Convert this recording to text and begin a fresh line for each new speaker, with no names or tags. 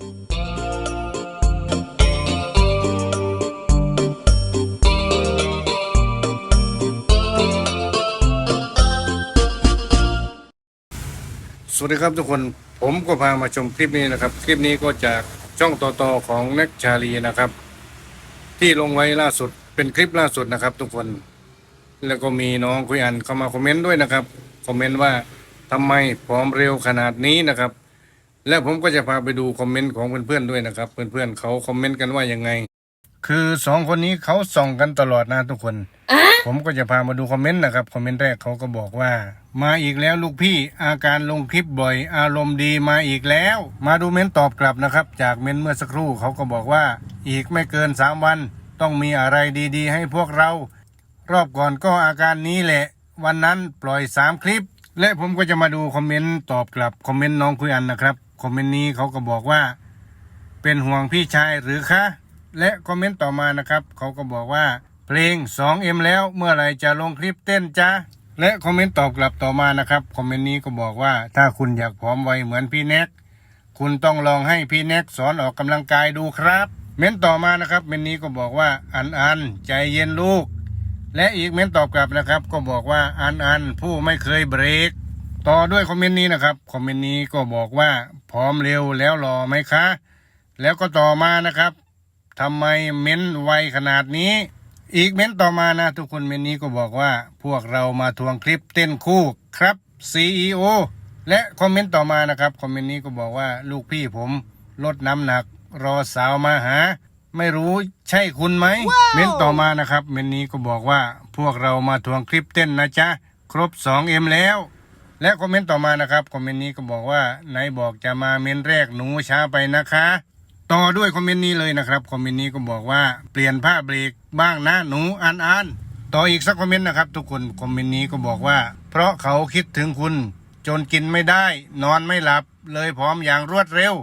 สวัสดีครับทุกคนผมก็พามาชมคลิปนี้นะครับ คลิปนี้ก็จากช่องต่อต่อของแน็กชาลีนะครับ ที่ลงไว้ล่าสุดเป็นคลิปล่าสุดนะครับ ทุกคนแล้วก็มีน้องคุยอันเข้ามาคอมเมนต์ด้วยนะครับคอมเมนต์ว่าทำไมผอมเร็วขนาดนี้นะครับ และผมก็จะพาไปดูคอมเมนต์ของเพื่อนๆด้วยนะครับ เพื่อนๆเขาคอมเมนต์กันว่ายังไง คือสองคนนี้เขาส่องกันตลอดนะทุกคน ผมก็จะพามาดูคอมเมนต์นะครับ คอมเมนต์แรกเขาก็บอกว่า มาอีกแล้วลูกพี่อาการลงคลิปบ่อย อารมณ์ดีมาอีกแล้ว มาดูเม้นต์ตอบกลับนะครับ จากเม้นต์เมื่อสักครู่เขาก็บอกว่า อีกไม่เกินสามวัน ต้องมีอะไรดีๆ ให้พวกเรา รอบก่อนก็อาการนี้แหละ วันนั้นปล่อยสามคลิป และผมก็จะมาดูคอมเมนต์ตอบกลับคอมเมนต์น้องคุยอันนะครับ คอมเมนต์นี้เขาก็บอกว่า เป็นห่วงพี่ชายหรือคะ และคอมเมนต์ต่อมานะครับ เขาก็บอกว่า เพลง 2M แล้วเมื่อไรจะลงคลิปเต้นจ้าและคอมเมนต์ตอบกลับต่อมานะครับคอมเมนต์นี้ก็บอกว่าถ้าคุณอยากผอมไวเหมือนพี่แน็กคุณต้องลองให้พี่แน็กสอนออกกำลังกายดูครับ เม้นต่อมานะครับ เม้นต์นี้ก็บอกว่าอันอันใจเย็นลูก และอีกเม้นตอบกลับนะครับ ก็บอกว่าอันอันผู้ไม่เคยเบรก ต่อด้วยคอมเมนต์นี้นะครับ คอมเมนต์นี้ก็บอกว่าพร้อมเร็วแล้วรอไหมคะ แล้วก็ต่อมานะครับทำไมเม้นไวขนาดนี้ อีกเม้นต่อมานะทุกคนเม้นนี้ก็บอกว่าพวกเรามาทวงคลิปเต้นคู่ครับ CEO และคอมเมนต์ต่อมานะครับ คอมเมนต์นี้ก็บอกว่าลูกพี่ผมลดน้ำหนัก รอสาวมาหา ไม่รู้ใช่คุณไหม เม้นต่อมานะครับ เม้นนี้ก็บอกว่าพวกเรามาทวงคลิปเต้นนะจ๊ะ ครบ 2M แล้ว และคอมเมนต์ต่อมานะครับคอมเมนต์นี้ก็บอกว่าไหนบอกจะมาเมนแรกหนูช้าไปนะคะ ต่อด้วยคอมเมนต์นี้เลยนะครับคอมเมนต์นี้ก็บอกว่าเปลี่ยนผ้าเบรกบ้างนะหนูอ่านอ่านต่ออีกสักคอมเมนต์นะครับทุกคนคอมเมนต์นี้ก็บอกว่า เพราะเขาคิดถึงคุณ จนกินไม่ได้ นอนไม่หลับ เลยพร้อมอย่างรวดเร็ว